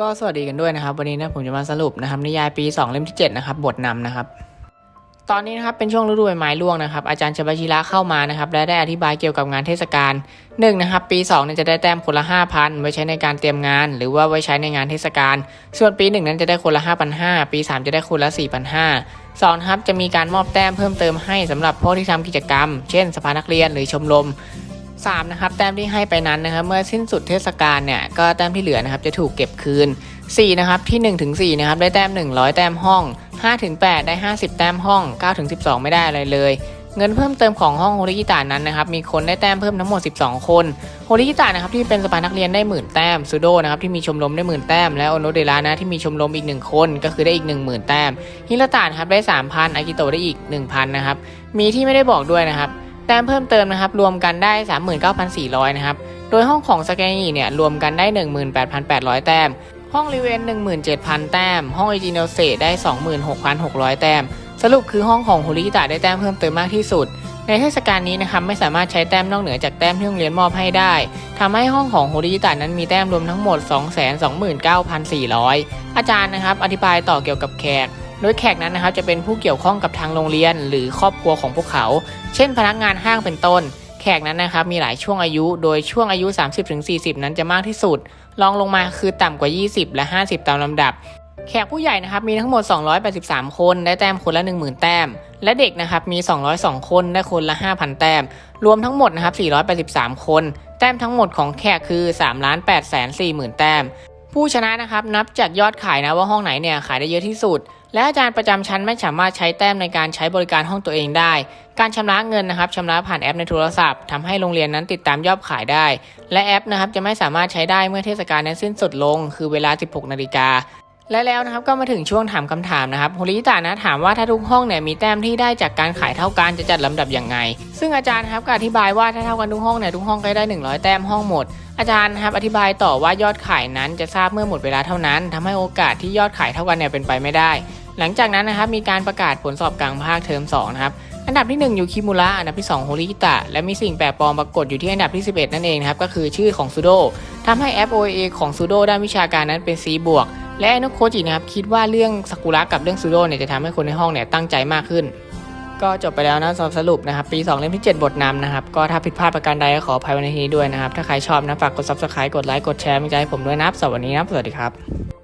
ก็สวัสดีกันด้วยนะครับ วันนี้นะผมจะมาสรุปนะครับนิยายปี 2 เล่มที่7นะครับบทนำนะครับ ตอนนี้นะครับเป็นช่วงฤดูใบไม้ร่วงนะครับอาจารย์ชบาชิระเข้ามานะครับและได้อธิบายเกี่ยวกับงานเทศกาลหนึ่งนะครับปี2เนี่ยจะได้แต้มคนละ 5,000 ไว้ใช้ในการเตรียมงาน หรือว่าไว้ใช้ในงานเทศกาลส่วนปี 1 นั้นจะได้คนละ 5,500 ปี 3 จะได้คนละ 4,500สองครับจะมีการมอบแต้มเพิ่มเติมให้สำหรับพวกที่ทำกิจกรรม เช่นสภานักเรียนหรือชมรม 3นะครับแต้มที่ให้ไปนั้นนะครับเมื่อสิ้นสุดเทศกาลเนี่ยก็แต้มที่เหลือนะครับจะถูกเก็บคืน4นะครับที่1ถึง4นะครับได้แต้ม 100 แต้มห้อง5ถึง8ได้ 50 แต้มห้อง9ถึง12 ไม่ได้อะไรเลย เงินเพิ่มเติมของห้องโฮลิกิตานั้นนะครับมีคนได้แต้มเพิ่มทั้งหมด 12 คนโฮลิกิตานะครับที่เป็นสภานักเรียนได้หมื่นแต้มซูโดนะครับที่มีชมรมได้หมื่นแต้มและโอโนเดระนะที่มีชมรมอีก 1 คนก็คือได้อีก 10,000 แต้มฮิรตานครับได้ 3,000อากิโตได้อีก 1,000นะครับมีที่ไม่ได้บอกด้วยนะครับ แต้มเพิ่มเติมนะครับรวมกันได้ 39,400 นะครับ โดยห้องของสแกนีเนี่ยรวมกันได้ 18,800 แต้ม ห้องรีเวน 17,000 แต้ม ห้องอิจิโนเซได้ 26,600 แต้ม สรุปคือห้องของโฮริตะได้แต้มเพิ่มเติมมากที่สุด ในเทศกาลนี้นะครับไม่สามารถใช้แต้มนอกเหนือจากแต้มที่โรงเรียนมอบให้ได้ทำให้ห้องของโฮริตะนั้นมีแต้มรวมทั้งหมด 229,400 อาจารย์นะครับอธิบายต่อเกี่ยวกับแขก โดยแขกนั้นนะครับจะเป็นผู้เกี่ยวข้องกับทางโรงเรียน หรือครอบครัวของพวกเขา เช่น พนักงานห้างเป็นต้น แขกนั้นนะครับมีหลายช่วงอายุ โดยช่วงอายุ 30-40 นั้นจะมากที่สุดรองลงมาคือต่ำกว่า 20 และ 50 ตามลำดับ แขกผู้ใหญ่นะครับมีทั้งหมด 283 คนได้แต้มคนละ 10,000 แต้ม และเด็กนะครับมี 202 คนได้คนละ 5,000 แต้ม รวมทั้งหมดนะครับ483 คน แต้มทั้งหมดของแขกคือ3 8 4 0 0 0 0 แต้ม ผู้ชนะนะครับนับจากยอดขายนะว่าห้องไหนเนี่ยขายได้เยอะที่สุด และอาจารย์ประจำชั้นไม่สามารถใช้แต้มในการใช้บริการห้องตัวเองได้ การชำระเงินนะครับชำระผ่านแอปในโทรศัพท์ทำให้โรงเรียนนั้นติดตามยอดขายได้ และแอปนะครับจะไม่สามารถใช้ได้เมื่อเทศกาลนั้นสิ้นสุดลง คือเวลา 16 นาฬิกาและแล้วนะครับก็มาถึงช่วงถามคำถามนะครับโฮลิตานะถามว่าถ้าทุกห้องเนี่ยมีแต้มที่ได้จากการขายเท่ากันจะจัดลำดับอย่างไง ซึ่งอาจารย์ครับก็อธิบายว่าถ้าเท่ากันทุกห้องเนี่ยทุกห้องก็ได้ 100 แต้มห้องหมด อาจารย์ครับอธิบายต่อว่ายอดขายนั้นจะทราบเมื่อหมดเวลาเท่านั้นทำให้โอกาสที่ยอดขายเท่ากันเนี่ยเป็นไปไม่ได้ หลังจากนั้นนะครับมีการประกาศผลสอบกลางภาคเทอม2นะครับอันดับที่ 1 อยู่คิมุระอันดับที่2โฮริกิตะและมีสิ่งแปลกปลอมปรากฏอยู่ที่อันดับที่ 11 นั่นเองนะครับก็คือชื่อของซูโดทำให้แอป OA ของซูโดด้านวิชาการนั้นเป็น C บวก และอนุโคจินะครับคิดว่าเรื่องซากุระกับเรื่องซูโดเนี่ยจะทำให้คนในห้องเนี่ยตั้งใจมากขึ้น ก็จบไปแล้วนะสำหรับสรุปนะครับปี 2 เล่มที่ 7 บทนำนะครับก็ถ้าผิดพลาดประการใดก็ขออภัยว้ในทีนี้ด้วยนะครับถ้าใครชอบนะฝากกด subscribe กดไลค์กดแชร์มีใจให้ผมด้วยนะครับสวัสดีครับสวัสดีครับ